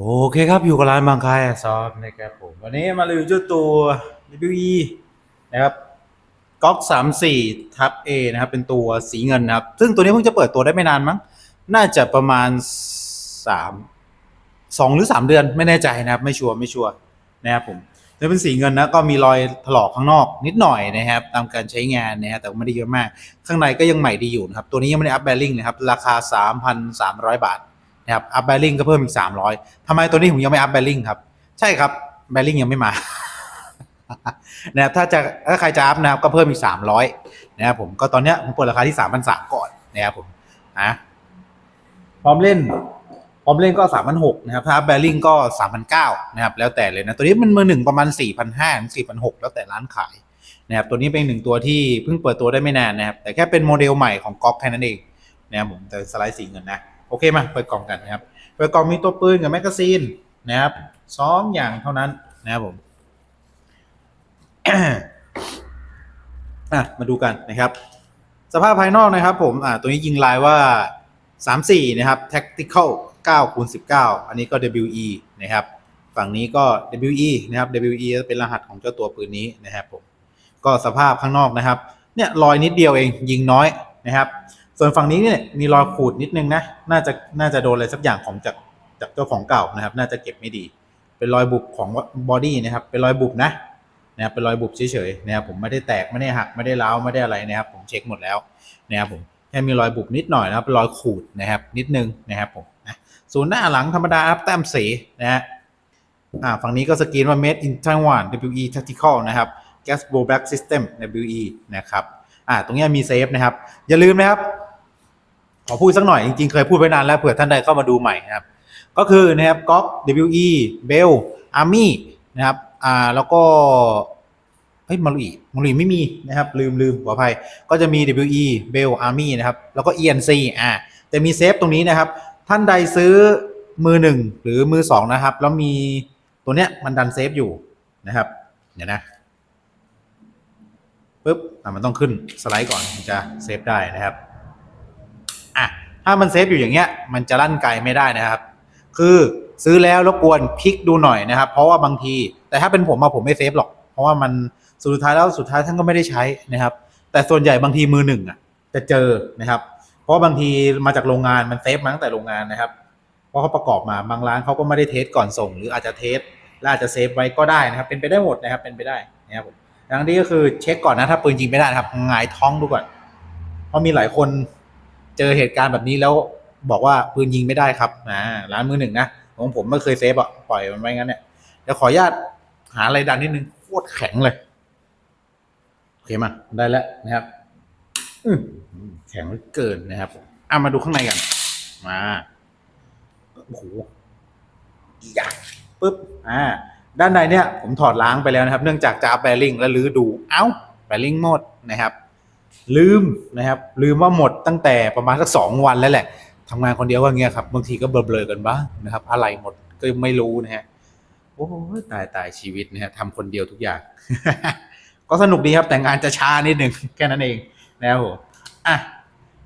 โอเคครับอยู่กับร้านบางคายซอฟนะครับผมวันนี้มารีวิวเจ้าตัว WE นะครับก๊อก34ทับ A นะครับเป็นตัวสีเงินนะครับ ซึ่งตัวนี้เพิ่งจะเปิดตัวได้ไม่นานมั้ง น่าจะประมาณ3 2หรือ3เดือนไม่แน่ใจนะครับ ไม่ชัวร์ไม่ชัวร์นะครับผมจะเป็นสีเงินนะก็มีรอยถลอกข้างนอกนิดหน่อยนะครับ ตามการใช้งานนะฮะแต่ไม่ได้เยอะมาก ข้างในก็ยังใหม่ดีอยู่นะครับ ตัวนี้ยังไม่ได้อัพแบริ่งนะครับ ราคา 3,300 บาท นะครับอัพแบริ่งก็เพิ่มอีก 300ทำไมตัวนี้ผมยังไม่อัพแบริ่งครับ ใช่ครับแบริ่งยังไม่มานะครับถ้าจะถ้าใครจะอัพนะครับก็เพิ่มอีก 300นะครับผมก็ตอนเนี้ยผมเปิดราคาที่3,300ก่อนนะครับผมอะพร้อมเล่นพร้อมเล่นก็3,600นะครับถ้าอัพแบริ่งก็3,900นะครับแล้วแต่เลยนะตัวนี้มันมือหนึ่งประมาณ 4,500ถึง4,600 แล้วแต่ร้านขายนะครับตัวนี้เป็นหนึ่งตัวที่เพิ่งเปิดตัวได้ไม่นานนะครับแต่แค่เป็นโมเดลใหม่ของก๊อกแค่นั้นเองนะครับผมแต่สไลด์สีเงินนะ โอเคมาเปิดกล่องกันนะครับ เปิดกล่องมีตัวปืนกับแมกกาซีนนะครับสองอย่างเท่านั้นนะครับผมอะมาดูกันนะครับ สภาพภายนอกนะครับ ผมอ่าตัวนี้ยิงลายว่า 34 นะครับ tactical 9คูณ19 อันนี้ก็ WE นะครับ ฝั่งนี้ก็ WE นะครับ WE เป็นรหัสของเจ้าตัวปืนนี้นะครับผมก็สภาพข้างนอกนะครับ เนี่ยรอยนิดเดียวเองยิงน้อยนะครับ ส่วนฝั่งนี้เนี่ยมีรอยขูดนิดนึงนะ น่าจะน่าจะโดนอะไรสักอย่างของจากจากเจ้าของเก่านะครับ น่าจะเก็บไม่ดี เป็นรอยบุบของบอดี้นะครับ เป็นรอยบุบนะนะครับ เป็นรอยบุบเฉยๆนะครับ ผมไม่ได้แตกไม่ได้หักไม่ได้ร้าวไม่ได้อะไรนะครับ ผมเช็คหมดแล้วนะครับผมแค่มีรอยบุบนิดหน่อยนะครับเป็นรอยขูดนะครับ นิดนึงนะครับผมนะส่วนหน้าหลังธรรมดาครับแต้มสีนะฮะอ่าฝั่งนี้ก็สกรีนว่า made in Taiwan WE Tactical นะครับ Gas Blowback System WE นะครับอ่าตรงนี้มีเซฟนะครับ อย่าลืมนะครับ ขอพูดสักหน่อยจริงๆ เคยพูดไว้นานแล้วเผื่อท่านใดเข้ามาดูใหม่นะครับ ก็คือนะครับก๊อก WE Bell Army นะครับอ่าแล้วก็เฮ้ยมารุอีมารุอีไม่มีนะครับ ลืมลืมขออภัย ก็จะมี WE Bell Army นะครับ แล้วก็ ENC อ่าจะมีเซฟตรงนี้นะครับ ท่านใดซื้อมือหนึ่งหรือมือสองนะครับ แล้วมีตัวเนี้ยมันดันเซฟอยู่นะครับ เดี๋ยวนะปุ๊บอ่มันต้องขึ้นสไลด์ก่อนถึงจะเซฟได้นะครับ ถ้ามันเซฟอยู่อย่างเงี้ย มันจะลั่นไกลไม่ได้นะครับ คือซื้อแล้วรบกวนคลิกดูหน่อยนะครับ เพราะว่าบางที แต่ถ้าเป็นผมอะผมไม่เซฟหรอก เพราะว่ามันสุดท้ายแล้วสุดท้ายท่านก็ไม่ได้ใช้นะครับ แต่ส่วนใหญ่บางทีมือหนึ่งอะจะเจอนะครับ เพราะว่าบางทีมาจากโรงงานมันเซฟมาตั้งแต่โรงงานนะครับ เพราะเขาประกอบมาบางร้านเขาก็ไม่ได้เทสก่อนส่ง หรืออาจจะเทสและอาจจะเซฟไว้ก็ได้นะครับ เป็นไปได้หมดนะครับ เป็นไปได้นะครับผมอย่างนี้ก็คือเช็คก่อนนะถ้าปืนจริงไม่ได้นะครับหงายท้องดูก่อน เพราะมีหลายคน เจอเหตุการณ์แบบนี้แล้วบอกว่าปืนยิงไม่ได้ครับอ่าร้านมือหนึ่งนะของผมไม่เคยเซฟอะปล่อยมันไว้งั้นเนี่ยเดี๋ยวขออนุญาตหาอะไรดันนิดนึงโคตรแข็งเลยโอเคมาได้แล้วนะครับอืแข็งเหลือเกินนะครับอะมาดูข้างในกัน มาโอ้โหอยากปึ๊บอ่า ด้านในเนี่ย ผมถอดล้างไปแล้วนะครับ เนื่องจากจะเอาแบริ่งแล้วลื้อดู เอ้าแบริ่งหมดนะครับ ลืมนะครับลืมว่าหมดตั้งแต่ประมาณสักสองวันแล้วแหละทำงานคนเดียวก็เงี้ยครับบางทีก็เบลอๆกันบ้างนะครับ อะไรหมดก็ไม่รู้นะฮะโอ้ตายตายชีวิตนะฮะทำคนเดียวทุกอย่าง ก็สนุกดีครับแต่งานจะช้านิดนึงแค่นั้นเองนะครับผมอะ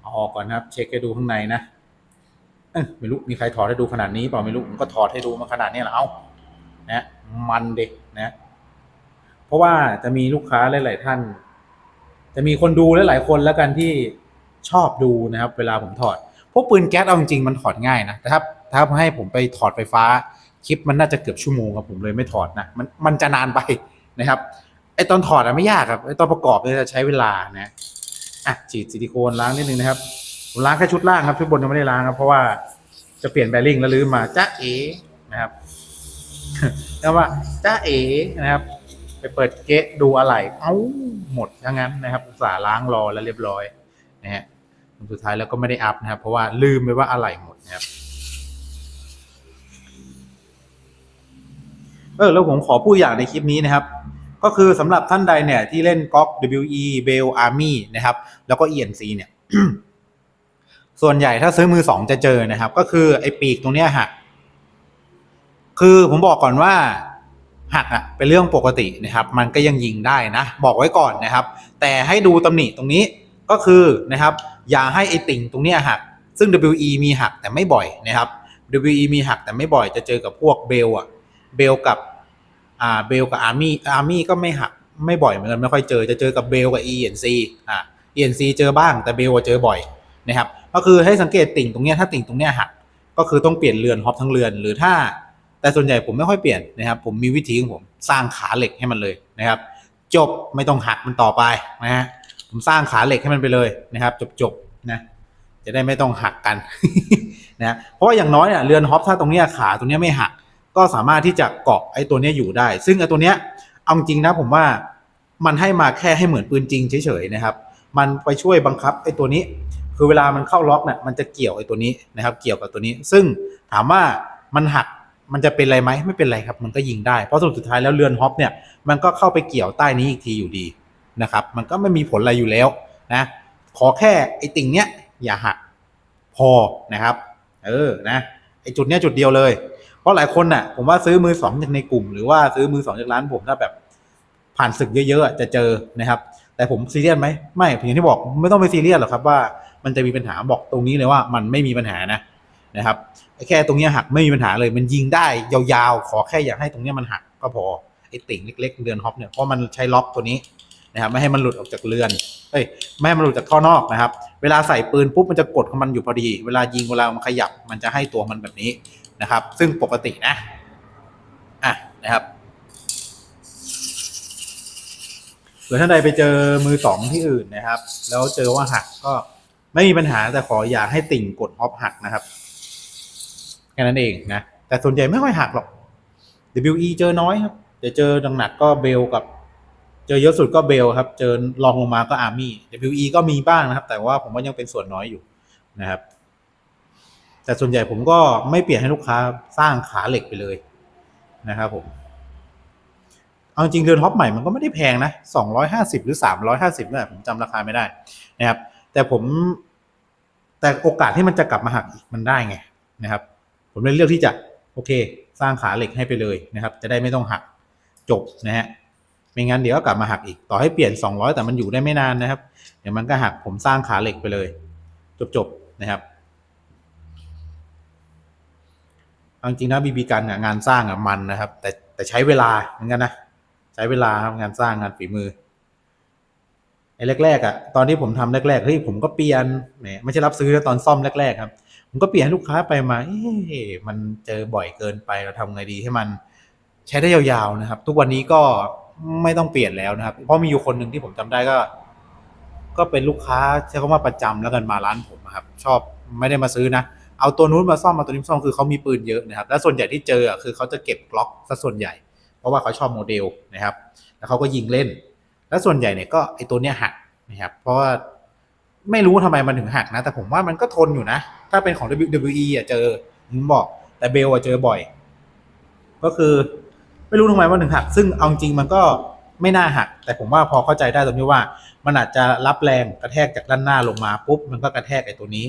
เอาออกก่อนนะครับ เช็คให้ดูข้างในนะไม่รู้มีใครถอดให้ดูขนาดนี้เปล่าไม่รู้ผมก็ถอดให้ดูมาขนาดนี้แหละเอ้านะ มันเด็กนะ เพราะว่าจะมีลูกค้าหลาย ๆ ท่าน จะมีคนดูหลายๆคนแล้วกันที่ชอบดูนะครับ เวลาผมถอดพวกปืนแก๊สเอาจริงๆมันถอดง่ายนะแต่ถ้าถ้าให้ผมไปถอดไฟฟ้าคลิปมันน่าจะเกือบชั่วโมงครับผมเลยไม่ถอดนะมันมันจะนานไปนะครับไอตอนถอดอะไม่ยากครับไอตอนประกอบเนี่ยจะใช้เวลานะอะฉีดซิลิโคนล้างนิดนึงนะครับผมล้างแค่ชุดล่างครับชุดบนยังไม่ได้ล้างครับเพราะว่าจะเปลี่ยนแบริ่งแล้วลืมมาจ้าเอนะครับแล้วว่าจ้าเอนะครับ ไปเปิดเกะดูอะไรเอ้า หมดทั้งนั้นนะครับอุตส่าห์ล้างรอแล้วเรียบร้อยนะฮะสุดท้ายแล้วก็ไม่ได้อัพนะครับ เพราะว่าลืมไปว่าอะไรหมดนะครับเออแล้วผมขอพูดอย่างในคลิปนี้นะครับ ก็คือสำหรับท่านใดเนี่ยที่เล่นก๊อก WE Bell Army นะครับ แล้วก็ ENC เนี่ย ส่วนใหญ่ถ้าซื้อมือสองจะเจอนะครับ ก็คือไอ้ปีกตรงเนี้ยหักคือผมบอกก่อนว่า หักอะเป็นเรื่องปกตินะครับ มันก็ยังยิงได้นะ บอกไว้ก่อนนะครับ แต่ให้ดูตำหนิตรงนี้ก็คือนะครับอย่าให้ไอติ่งตรงเนี้ยหัก ซึ่ง WE มีหักแต่ไม่บ่อยนะครับ WE มีหักแต่ไม่บ่อยจะเจอกับพวกเบลอะเบลกับอ่าเบลกับอาร์มี่อาร์มี่ก็ไม่หักไม่บ่อยเหมือนกันไม่ค่อยเจอจะเจอกับเบลกับ ENC อ่า ENC เจอบ้างแต่เบลเจอบ่อยนะครับก็คือให้สังเกตติ่งตรงเนี้ยถ้าติ่งตรงเนี้ยหักก็คือต้องเปลี่ยนเรือนฮอปทั้งเรือน หรือถ้า แต่ส่วนใหญ่ผมไม่ค่อยเปลี่ยนนะครับ ผมมีวิธีของผมสร้างขาเหล็กให้มันเลยนะครับ จบไม่ต้องหักมันต่อไปนะฮะผมสร้างขาเหล็กให้มันไปเลยนะครับ จบจบนะจะได้ไม่ต้องหักกันนะเพราะว่าอย่างน้อยเนี่ยเรือนฮอปถ้าตรงเนี้ยขาตรงเนี้ยไม่หัก ก็สามารถที่จะเกาะไอ้ตัวเนี้ยอยู่ได้ ซึ่งไอ้ตัวเนี้ยเอาจริงนะผมว่ามันให้มาแค่ให้เหมือนปืนจริงเฉยๆนะครับ มันไปช่วยบังคับไอ้ตัวนี้ คือเวลามันเข้าล็อกเนี่ยมันจะเกี่ยวไอ้ตัวนี้นะครับ เกี่ยวกับตัวนี้ ซึ่งถามว่ามันหัก มันจะเป็นอะไรไหมไม่เป็นไรครับ มันก็ยิงได้ เพราะสรุปสุดท้ายแล้วเรือนฮอปเนี่ยมันก็เข้าไปเกี่ยวใต้นี้อีกทีอยู่ดีนะครับ มันก็ไม่มีผลอะไรอยู่แล้วนะขอแค่ไอ้ติ่งเนี้ยอย่าหักพอนะครับ เออนะไอ้จุดเนี้ยจุดเดียวเลย เพราะหลายคนน่ะ ผมว่าซื้อมือสองจากในกลุ่ม หรือว่าซื้อมือสองจากร้านผมถ้าแบบผ่านศึกเยอะๆอะจะเจอนะครับ แต่ผมซีเรียสไหมไม่ผมอย่างที่บอกไม่ต้องไปซีเรียสหรอกครับว่ามันจะมีปัญหาบอกตรงนี้เลยว่ามันไม่มีปัญหานะ นะครับแค่ตรงนี้หักไม่มีปัญหาเลย มันยิงได้ยาวๆ ขอแค่อย่าให้ตรงนี้มันหักก็พอไอ้ติ่งเล็กๆเรือนฮอปเนี่ยเพราะมันใช้ล็อกตัวนี้นะครับไม่ให้มันหลุดออกจากเรือนเอ้ยไม่ให้มันหลุดจากท่อนอกนะครับ เวลาใส่ปืนปุ๊บมันจะกดของมันอยู่พอดี เวลายิงเวลามันขยับมันจะให้ตัวมันแบบนี้นะครับ ซึ่งปกตินะอะนะครับหรือท่านใดไปเจอมือสองที่อื่นนะครับ แล้วเจอว่าหักก็ไม่มีปัญหาแต่ขออย่าให้ติ่งกดออฟหักนะครับ แค่นั้นเองนะ แต่ส่วนใหญ่ไม่ค่อยหักหรอก WE เจอน้อยครับเดี๋ยวเจอหนักๆก็เบลกับ เจอเยอะสุดก็เบลครับ เจอรองลงมาก็อาร์มี่ WE ก็มีบ้างนะครับ แต่ว่าผมว่ายังเป็นส่วนน้อยอยู่นะครับ แต่ส่วนใหญ่ผมก็ไม่เปลี่ยนให้ลูกค้าสร้างขาเหล็กไปเลยนะครับผมเอาจริงเรือนฮอปใหม่มันก็ไม่ได้แพงนะสองร้อยห้าสิบหรือสามร้อยห้าสิบเนี่ยผมจำราคาไม่ได้นะครับ แต่ผม แต่โอกาสที่มันจะกลับมาหักอีกมันได้ไงนะครับ ผมเลยเลือกที่จะโอเค สร้างขาเหล็กให้ไปเลยนะครับ จะได้ไม่ต้องหักจบนะฮะไม่งั้นเดี๋ยวก็กลับมาหักอีกต่อให้เปลี่ยน 200 แต่มันอยู่ได้ไม่นานนะครับ เดี๋ยวมันก็หักผมสร้างขาเหล็กไปเลย จบๆนะครับจริงๆนะบีบีกันงานสร้างอะมันนะครับ แต่แต่ใช้เวลาเหมือนกันนะใช้เวลาครับงานสร้างงานฝีมือไอ้แรกๆอะตอนที่ผมทำแรกๆเฮ้ยผมก็เปลี่ยนแหมไม่ใช่รับซื้อตอนซ่อมแรกๆครับ ผมก็เปลี่ยนให้ลูกค้าไปมาเอ๊ะมันเจอบ่อยเกินไปเราทำไงดีให้มันใช้ได้ยาวๆนะครับ ทุกวันนี้ก็ไม่ต้องเปลี่ยนแล้วนะครับ เพราะมีอยู่คนหนึ่งที่ผมจำได้ก็ ก็เป็นลูกค้าใช้คำว่าประจำแล้วกันมาร้านผมครับ ชอบไม่ได้มาซื้อนะเอาตัวนู้นมาซ่อมมาตัวนี้มาซ่อมคือเขามีปืนเยอะนะครับ และส่วนใหญ่ที่เจอคือเขาจะเก็บกล็อกซะส่วนใหญ่ เพราะว่าเขาชอบโมเดลนะครับ แล้วเขาก็ยิงเล่น แล้วส่วนใหญ่เนี่ยก็ไอตัวเนี้ยหักนะครับ เพราะว่าไม่รู้ทำไมมันถึงหักนะ แต่ผมว่ามันก็ทนอยู่นะ ถ้าเป็นของ WWE อะเจอผมบอก แต่เบลอะเจอบ่อย ก็คือไม่รู้ทำไมมันถึงหัก ซึ่งเอาจริงมันก็ไม่น่าหัก แต่ผมว่าพอเข้าใจได้ตรงที่ว่า มันอาจจะรับแรงกระแทกจากด้านหน้าลงมาปุ๊บมันก็กระแทกไอ้ตัวนี้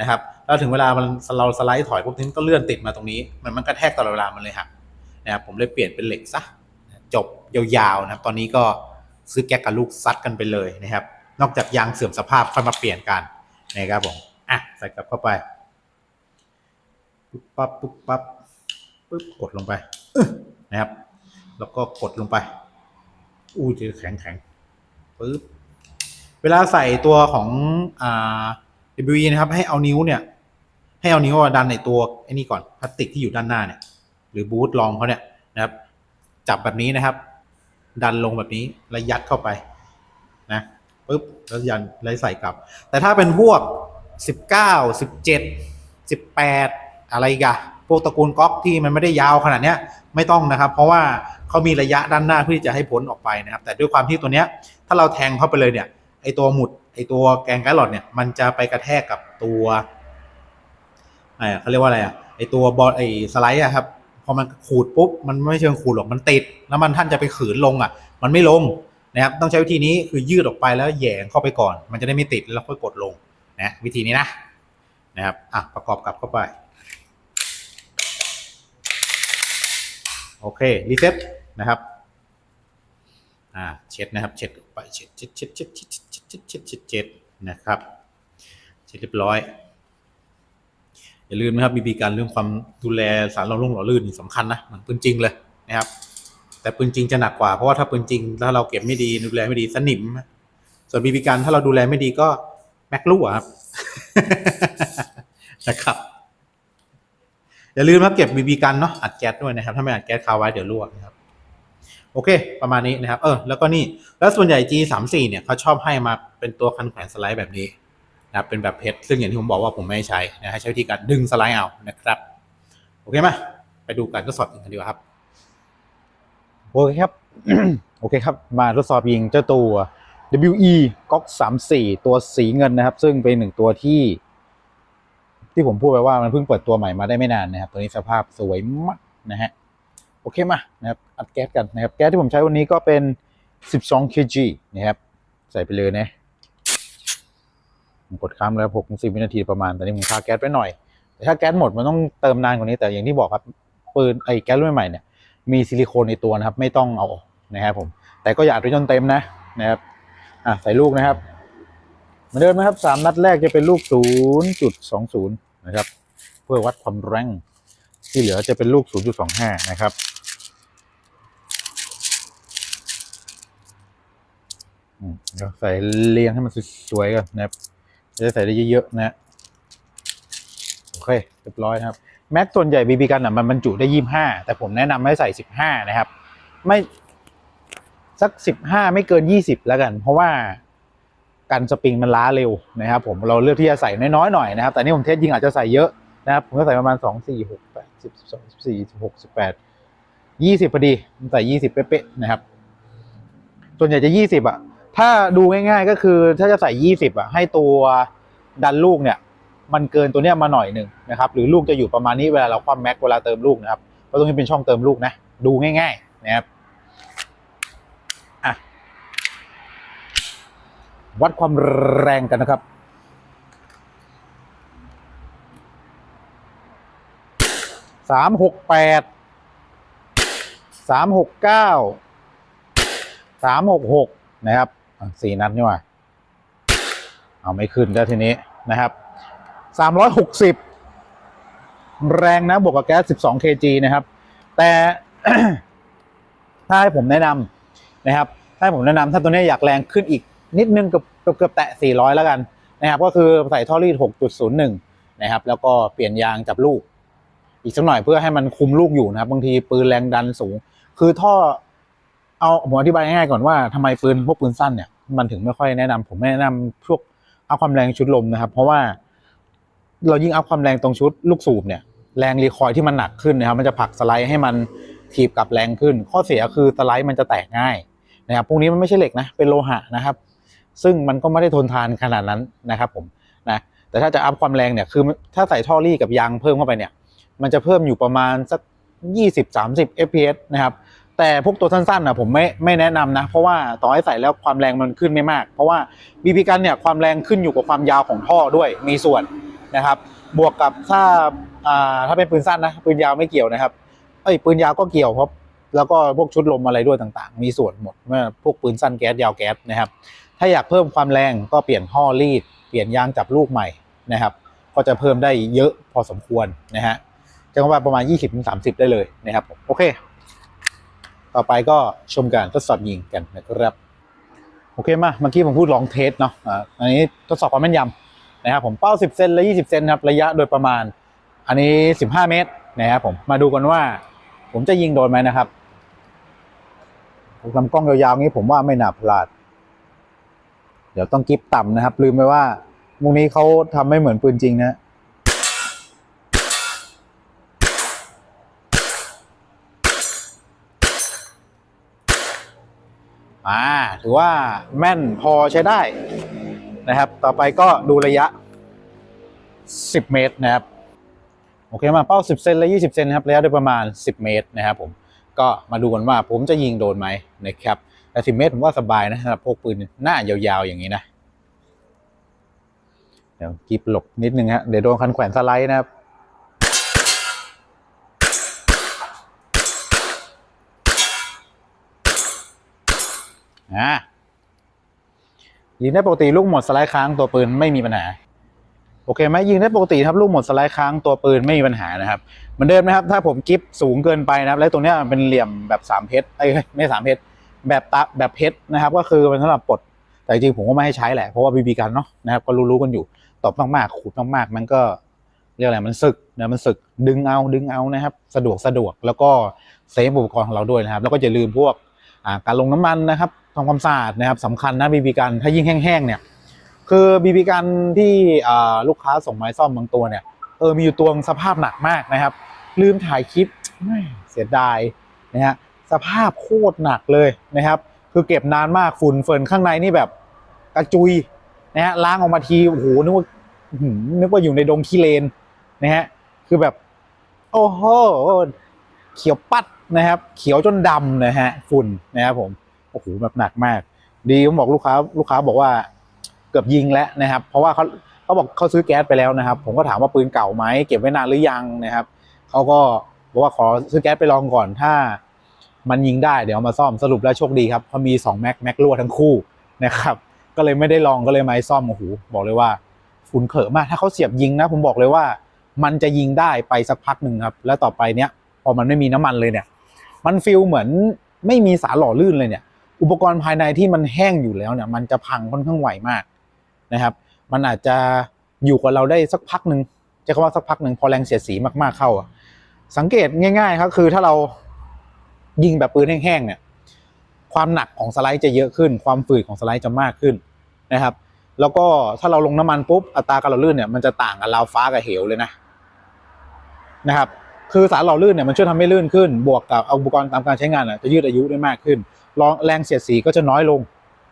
นะครับแล้วถึงเวลามันเราสไลด์ถอยปุ๊บนี้ก็เลื่อนติดมาตรงนี้ มันมันกระแทกตลอดเวลามันเลยหักนะครับผมเลยเปลี่ยนเป็นเหล็กซะจบยาวๆนะครับ ตอนนี้ก็ซื้อแก๊กกับลูกซัดกันไปเลยนะครับ นอกจากยางเสื่อมสภาพค่อยมาเปลี่ยนกันนะครับผม อะใส่กลับเข้าไป ปุ๊บปั๊บปุ๊บปั๊บปุ๊บกดลงไปนะครับ แล้วก็กดลงไป อู้จะแข็งแข็งปุ๊บเวลาใส่ตัวของอ่า WE นะครับ ให้เอานิ้วเนี่ย ให้เอานิ้วดันในตัวไอ้นี่ก่อนพลาสติกที่อยู่ด้านหน้าเนี่ย หรือบูทรองเขาเนี่ยนะครับ จับแบบนี้นะครับ ดันลงแบบนี้แล้วยัดเข้าไป นะปุ๊บแล้วยันแล้วใส่กลับ แต่ถ้าเป็นพวก สิบเก้าสิบเจ็ดสิบแปดอะไรกันพวกตระกูลก๊อกที่มันไม่ได้ยาวขนาดเนี้ยไม่ต้องนะครับ เพราะว่าเขามีระยะด้านหน้าเพื่อที่จะให้พ้นออกไปนะครับ แต่ด้วยความที่ตัวเนี้ยถ้าเราแทงเข้าไปเลยเนี่ยไอตัวหมุดไอตัวแกงไกด์หลอดเนี่ยมันจะไปกระแทกกับตัวไอเขาเรียกว่าอะไรอะไอตัวบอลไอสไลด์อะครับพอมันขูดปุ๊บมันไม่เชิงขูดหรอกมันติด แล้วมันท่านจะไปขืนลงอะมันไม่ลงนะครับต้องใช้วิธีนี้คือยืดออกไปแล้วแย่เข้าไปก่อน มันจะได้ไม่ติดแล้วค่อยกดลง นะวิธีนี้นะนะครับอะประกอบกลับเข้าไป โอเค รีเซ็ตนะครับอ่าเช็ดนะครับ เช็ดไปเช็ดเช็ดเช็ดเช็ดเช็ดเช็ดเช็ดเช็ดเช็ดเช็ดนะครับ เช็ดเรียบร้อยอย่าลืมนะครับบีบีกันเรื่องความดูแลสารหล่อลื่นหล่อลื่นนี่สำคัญนะเหมือนปืนจริงเลยนะครับ แต่ปืนจริงจะหนักกว่าเพราะว่าถ้าปืนจริงถ้าเราเก็บไม่ดีดูแลไม่ดีสนิม ส่วนบีบีกันถ้าเราดูแลไม่ดีก็ ม็กลูกครับนะครับอย่าลืมนะเก็บบีบีกันเนาะอัดแก๊สด้วยนะครับ ถ้าไม่อัดแก๊สคาไว้เดี๋ยวรั่วนะครับ โอเค ประมาณนี้นะครับ เออ แล้วก็นี่ แล้วส่วนใหญ่ G 3 4 เนี่ยเขาชอบให้มาเป็นตัวคันแขวนสไลด์แบบนี้นะครับเป็นแบบเพชรซึ่งอย่างที่ผมบอกว่าผมไม่ใช้นะฮะใช้วิธีการดึงสไลด์เอานะครับ โอเคไหมไปดูการทดสอบกันดีกว่าครับ โอเคครับ โอเคครับ มาทดสอบยิงเจ้าตัว WE ก๊อก34 ตัวสีเงินนะครับ ซึ่งเป็นหนึ่งตัวที่ ที่ผมพูดไปว่ามันเพิ่งเปิดตัวใหม่มาได้ไม่นานนะครับ ตัวนี้สภาพสวยมากนะฮะ โอเคมานะครับ อัดแก๊สกันนะครับ แก๊สที่ผมใช้วันนี้ก็เป็น 12 kg นะครับ ใส่ไปเลยนะผมกดค้างแล้ว6 10วินาทีประมาณ แต่นี้ผมคาแก๊สไปหน่อย แต่ถ้าแก๊สหมดมันต้องเติมนานกว่านี้ แต่อย่างที่บอกครับ ปืนไอ้แก๊สรุ่นใหม่เนี่ย มีซิลิโคนในตัวนะครับ ไม่ต้องเอาออกนะครับผม แต่ก็อย่าอัดไปจนเต็มนะนะครับ อะใส่ลูกนะครับเหมือนเดิมนะครับสามนัดแรกจะเป็นลูก0.20นย์นะครับ เพื่อวัดความแรงที่เหลือจะเป็นลูก0.25นะครับอืมเดี๋ยวใส่เรียงให้มันสวยๆกันนะครับจะได้ใส่ได้เยอะๆนะโอเคเรียบร้อยนะครับแม็กส่วนใหญ่บีบีกันอะมันบรรจุได้ยี่ห้าแต่ผมแนะนำให้ใส่สิบห้านะครับ ไม่ สักสิบห้าไม่เกินยี่สิบแล้วกัน เพราะว่ากันสปริงมันล้าเร็วนะครับผมเราเลือกที่จะใส่น้อยๆหน่อยนะครับแต่นี่ผมเทสยิงอาจจะใส่เยอะนะครับผมก็ใส่ประมาณสองสี่หกแปดสิบสองสิบสี่สิบหกสิบแปดยี่สิบพอดีใส่ยี่สิบเป๊ะๆนะครับส่วนใหญ่จะยี่สิบอะถ้าดูง่ายๆก็คือถ้าจะใส่ยี่สิบอะให้ตัวดันลูกเนี่ย มันเกินตัวเนี้ยมาหน่อยหนึ่งนะครับ หรือลูกจะอยู่ประมาณนี้เวลาเราคว่ำแม็กเวลาเติมลูกนะครับเพราะตรงนี้เป็นช่องเติมลูกนะ ดูง่าย ๆ นะครับอะ วัดความแรงกันนะครับ สามหกแปด สามหกเก้า สามหกหกนะครับ สี่นัดนี่หว่า เอาไม่ขึ้นแล้วทีนี้นะครับ สามร้อยหกสิบ แรงนะบวกกับแก๊ส12 kg นะครับ แต่ถ้าให้ผมแนะนำนะครับ ถ้าให้ผมแนะนำถ้าตัวนี้อยากแรงขึ้นอีก นิดนึงเกือบเกือบแตะ 400 แล้วกันนะครับ ก็คือใส่ท่อรีด 6.01 นะครับ แล้วก็เปลี่ยนยางจับลูก อีกสักหน่อยเพื่อให้มันคุมลูกอยู่นะครับ บางทีปืนแรงดันสูง คือท่อ เอาผมอธิบายง่ายๆก่อนว่าทำไมปืนพวกปืนสั้นเนี่ยมันถึงไม่ค่อยแนะนำผมไม่แนะนำพวกเอาความแรงชุดลมนะครับ เพราะว่าเรายิ่งเอัพความแรงตรงชุดลูกสูบเนี่ยแรงรีคอยที่มันหนักขึ้นนะครับ มันจะผลักสไลด์ให้มันถีบกลับแรงขึ้น ข้อเสียคือสไลด์มันจะแตกง่ายนะครับพวกนี้มันไม่ใช่เหล็กนะเป็นโลหะนะครับ ซึ่งมันก็ไม่ได้ทนทานขนาดนั้นนะครับผมนะแต่ถ้าจะอัพความแรงเนี่ยคือถ้าใส่ท่อรี่กับยางเพิ่มเข้าไปเนี่ยมันจะเพิ่มอยู่ประมาณสัก 20-30 fps นะครับแต่พวกตัวสั้นๆนะผมไม่ไม่แนะนำนะ เพราะว่าต่อให้ใส่แล้วความแรงมันขึ้นไม่มาก เพราะว่าบีบีกันเนี่ยความแรงขึ้นอยู่กับความยาวของท่อด้วยมีส่วนนะครับ บวกกับถ้าอ่าถ้าเป็นปืนสั้นนะปืนยาวไม่เกี่ยวนะครับเอ้ยปืนยาวก็เกี่ยวครับแล้วก็พวกชุดลมอะไรด้วยต่างๆ มีส่วนหมดเมื่อพวกปืนสั้นแก๊สยาวแก๊สนะครับ ถ้าอยากเพิ่มความแรงก็เปลี่ยนท่อรีด เปลี่ยนยางจับลูกใหม่นะครับ ก็จะเพิ่มได้เยอะพอสมควรนะฮะจะว่าประมาณ 20-30 ได้เลยนะครับโอเค ต่อไปก็ชมการทดสอบยิงกันนะครับ โอเคมาเมื่อกี้ผมพูดลองเทสเนาะอันนี้ทดสอบความแม่นยำนะครับผมเป้า 10 เซนและ 20 เซนครับระยะโดยประมาณ อันนี้ 15 เมตรนะครับผมมาดูกันว่า ผมจะยิงโดนไหมนะครับลำกล้องยาวๆงี้ผมว่าไม่น่าพลาด เดี๋ยวต้องกิฟต่ำนะครับ ลืมไปว่ามุมนี้เขาทำไม่เหมือนปืนจริงนะอ่าถือว่าแม่นพอใช้ได้นะครับ ต่อไปก็ดูระยะ 10 เมตรนะครับ โอเคมาเป้า 10 เซนและ 20 เซนนะครับระยะโดยประมาณ 10 เมตรนะครับผมก็มาดูกันว่าผมจะยิงโดนไหมนะครับ แต่10เมตรผมว่าสบายนะสำหรับพวกปืนหน้ายาวๆอย่างนี้นะ เดี๋ยวกิบหลบนิดนึงฮะเดี๋ยวโดนคันแขวนสไลด์นะครับอ่ายิงได้ปกติลูกหมดสไลด์ค้างตัวปืนไม่มีปัญหา โอเคไหมยิงได้ปกติครับลูกหมดสไลด์ค้างตัวปืนไม่มีปัญหานะครับเหมือนเดิมนะครับ ถ้าผมกิฟสูงเกินไปนะครับ แล้วตรงเนี้ยมันเป็นเหลี่ยมแบบสามเพชรไอ้ยไม่สามเพชร แบบตะแบบเพชรนะครับ ก็คือเป็นสำหรับปลดแต่จริงผมก็ไม่ให้ใช้แหละเพราะว่าบีบีกันเนาะนะครับก็รู้ๆกันอยู่ตบมากๆขูดมากๆ มันก็เรียกอะไรมันสึกนะมันสึกดึงเอาดึงเอานะครับ สะดวกสะดวกแล้วก็เซฟอุปกรณ์ของเราด้วยนะครับ แล้วก็อย่าลืมพวกการลงน้ำมันนะครับทำความสะอาดนะครับสำคัญนะบีบีกันถ้ายิ่งแห้งๆเนี่ยคือบีบีกันที่ลูกค้าส่งมาซ่อมบางตัวเนี่ยเออมีอยู่ตัวสภาพหนักมากนะครับ ลืมถ่ายคลิปแม่เสียดายนะฮะ สภาพโคตรหนักเลยนะครับ คือเก็บนานมากฝุ่นเฟินข้างในนี่แบบกระจุยนะฮะล้างออกมาทีโอ้โหนึกว่านึกว่าอยู่ในดงขี้เลนนะฮะคือแบบ โอ้โหเขียวปัดนะครับ เขียวจนดำนะฮะฝุ่นนะครับผมโอ้โหแบบหนักมาก ดีผมบอกลูกค้าลูกค้าบอกว่าเกือบยิงแล้วนะครับ เพราะว่าเขาเขาบอกเขาซื้อแก๊สไปแล้วนะครับ ผมก็ถามว่าปืนเก่าไหมเก็บไว้นานหรือยังนะครับเขาก็บอกว่าขอซื้อแก๊สไปลองก่อนถ้า มันยิงได้เดี๋ยวเอามาซ่อมสรุปแล้วโชคดีครับเพราะมี2แม็กแม็กรั่วทั้งคู่นะครับก็เลยไม่ได้ลองก็เลยมาให้ซ่อมโอ้โหบอกเลยว่าฝุ่นเขอะมากถ้าเขาเสียบยิงนะ ผมบอกเลยว่ามันจะยิงได้ไปสักพักหนึ่งครับ แล้วต่อไปเนี้ยพอมันไม่มีน้ำมันเลยเนี่ย มันฟิลเหมือนไม่มีสารหล่อลื่นเลยเนี่ย อุปกรณ์ภายในที่มันแห้งอยู่แล้วเนี่ย มันจะพังค่อนข้างไวมากนะครับ มันอาจจะอยู่กับเราได้สักพักหนึ่งจะคำว่าสักพักหนึ่งพอแรงเสียดสีมากๆเข้าสังเกตง่าย ๆ ครับคือถ้าเรา ยิงแบบปืนแห้งๆเนี่ยความหนักของสไลด์จะเยอะขึ้น ความฝืดของสไลด์จะมากขึ้นนะครับ แล้วก็ถ้าเราลงน้ำมันปุ๊บอัตราการหล่อลื่นเนี่ยมันจะต่างกับราวฟ้ากับเหวเลยนะนะครับคือสารหล่อลื่นเนี่ยมันช่วยทำให้ลื่นขึ้น บวกกับอุปกรณ์ตามการใช้งานอะจะยืดอายุได้มากขึ้นรองแรงเสียดสีก็จะน้อยลง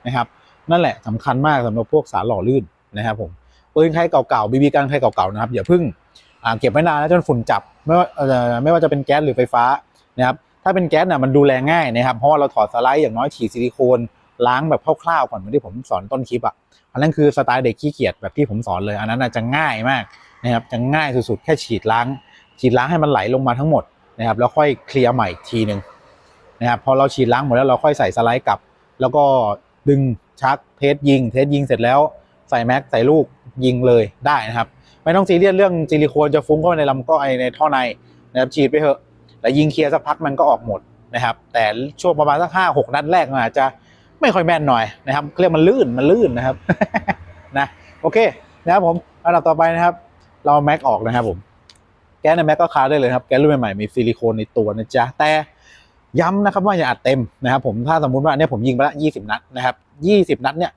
นะครับ นั่นแหละสำคัญมากสำหรับพวกสารหล่อลื่นนะครับผมปืนใครเก่าๆบีบีกันใครเก่าๆนะครับอย่าพิ่งเก็บไว้นานแล้วจนฝุ่นจับไม่ว่าไม่ว่าจะเป็นแก๊สหรือไฟฟ้านะครับ ถ้าเป็นแก๊สเนี่ยมันดูแลง่ายนะครับ เพราะว่าเราถอดสไลด์อย่างน้อยฉีดซิลิโคนล้างแบบคร่าวๆก่อนเหมือนที่ผมสอนต้นคลิปอะอันนั้นคือสไตล์เด็กขี้เกียจแบบที่ผมสอนเลย อันนั้นน่ะจะง่ายมากนะครับจะง่ายสุดๆแค่ฉีดล้าง ฉีดล้างให้มันไหลลงมาทั้งหมดนะครับแล้วค่อยเคลียร์ใหม่อีกทีหนึ่งนะครับพอเราฉีดล้างหมดแล้วเราค่อยใส่สไลด์กลับ แล้วก็ดึงชักเทสยิง เทสยิงเสร็จแล้วใส่แม็กใส่ลูกยิงเลยได้นะครับ ไม่ต้องซีเรียสเรื่องซิลิโคนจะฟุ้งเข้าไปในลำก็ไอในท่อในนะครับฉีดไปเถอะ แล้วยิงเคลียร์สักพักมันก็ออกหมดนะครับ แต่ช่วงประมาณสักห้าหกนัดแรกมันอาจจะไม่ค่อยแม่นหน่อยนะครับเรียกมันลื่นมันลื่นนะครับนะโอเคนะครับผมอันดับต่อไปนะครับ เราแม็กออกนะครับผมแก๊สในแม็กก็คาได้เลยครับแก๊สรุ่นใหม่ๆมีซิลิโคนในตัวนะจ๊ะแต่ย้ำนะครับว่าอย่าอัดเต็มนะครับผมถ้าสมมุติว่าเนี่ยผมยิงไปละยี่สิบนัดนะครับยี่สิบนัดเนี่ย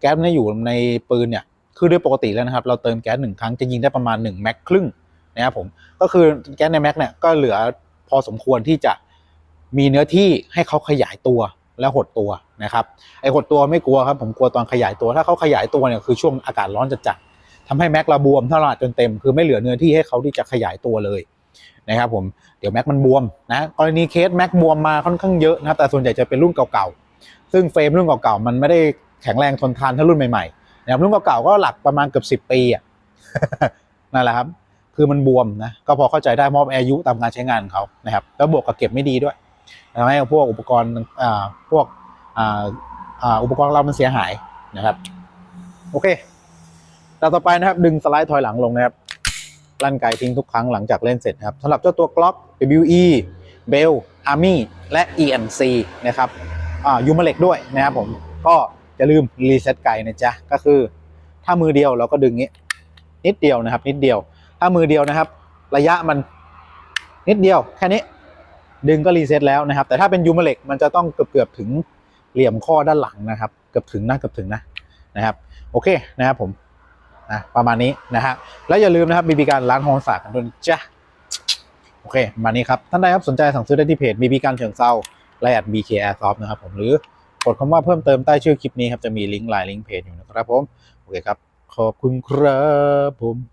แก๊สเนี่ยอยู่ในปืนเนี่ยคือโดยปกติแล้วนะครับ เราเติมแก๊สหนึ่งครั้งจะยิงได้ประมาณหนึ่งแม็กครึ่งนะครับผมก็คือแก๊สในแม็กเนี่ยก็เหลือ พอสมควรที่จะมีเนื้อที่ให้เขาขยายตัวและหดตัวนะครับไอ้หดตัวไม่กลัวครับผมกลัวตอนขยายตัว ถ้าเขาขยายตัวเนี่ยคือช่วงอากาศร้อนจัดๆทำให้แม็กราบวมถ้าเราอัดจนเต็มคือไม่เหลือเนื้อที่ให้เขาที่จะขยายตัวเลยนะครับผมเดี๋ยวแม็กมันบวมนะกรณีเคสแม็กบวมมาค่อนข้างเยอะนะครับแต่ส่วนใหญ่จะเป็นรุ่นเก่าๆ ซึ่งเฟรมรุ่นเก่าๆมันไม่ได้แข็งแรงทนทานเท่ารุ่นใหม่ๆนะครับรุ่นเก่าๆก็หลักประมาณเกือบสิบ10 ปีอะนั่นแหละครับ คือมันบวมนะก็พอเข้าใจได้เพราะอายุตามการใช้งานของเขานะครับแล้วบวกกับเก็บไม่ดีด้วยทำให้พวกอุปกรณ์อ่าพวกอ่าอ่าอุปกรณ์เรามันเสียหายนะครับ โอเคแต่ต่อไปนะครับ ดึงสไลด์ถอยหลังลงนะครับลั่นไกทิ้งทุกครั้งหลังจากเล่นเสร็จนะครับสำหรับเจ้าตัว Glock WE Bell Army และ EMC นะครับอ่ายูมาเล็กด้วยนะครับผมก็อย่าลืมรีเซ็ตไกนะจ๊ะก็คือถ้ามือเดียวเราก็ดึงนี้นิดเดียวนะครับ นิดเดียว ถ้ามือเดียวนะครับ ระยะมันนิดเดียวแค่นี้ดึงก็รีเซ็ตแล้วนะครับ แต่ถ้าเป็นยูมาเล็กมันจะต้องเกือบเกือบๆถึงเหลี่ยมข้อด้านหลังนะครับ เกือบถึงนะเกือบถึงนะนะครับ โอเคนะครับผมนะประมาณนี้นะฮะแล้วอย่าลืมนะครับบีบีการร้านฮอนสากันด้วยจ้ะโอเคมานี้ครับท่านใดครับสนใจสั่งซื้อได้ที่เพจบีบีการเชิงเซาไลน์แอดบีเคแอร์ซอฟนะครับผมหรือกดคำว่าเพิ่มเติมใต้ชื่อคลิปนี้ครับจะมีลิงก์ไลน์ลิงก์เพจอยู่นะครับผมโอเคครับขอบคุณครับผม